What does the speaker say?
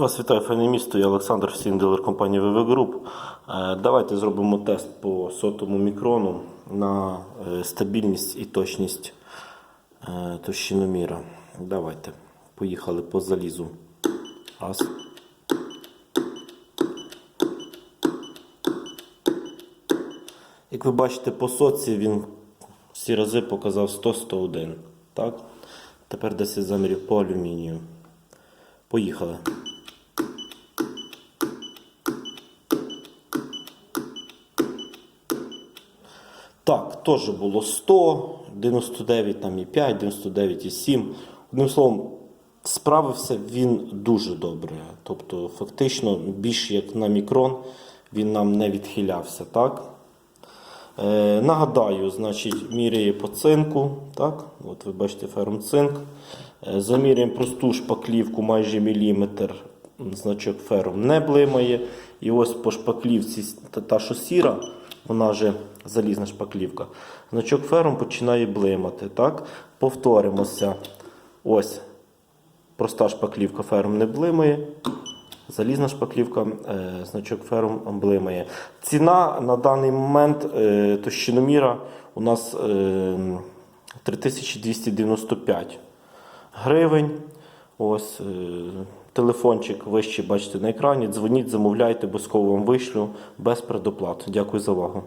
Вас вітає файне я Олександр, всім дилер компанії VV Group. Е, Давайте зробимо тест по сотому мікрону на е, стабільність і точність е, товщиноміра. Давайте. Поїхали по залізу. Раз. Як ви бачите, по соці він всі рази показав 100-101. Так? Тепер 10 замірів по алюмінію. Поїхали. Так, теж було 100, 99, там і 5, 99 і 7. Одним словом, справився він дуже добре. Тобто, фактично, більше як на мікрон він нам не відхилявся. Так? Е, нагадаю, значить, міряє по цинку. Так? От ви бачите ферм цинк. Е, заміряємо просту шпаклівку майже міліметр. Значок фером не блимає. І ось по шпаклівці та, та що сіра, вона вже залізна шпаклівка. Значок фером починає блимати. Так? Повторимося. Ось проста шпаклівка ферм не блимає. Залізна шпаклівка, е, значок ферм блимає. Ціна на даний момент е, товщиноміра у нас е, 3295 гривень. Ось е, телефончик вище бачите на екрані. Дзвоніть, замовляйте, обов'язково вам вишлю без предоплат. Дякую за увагу.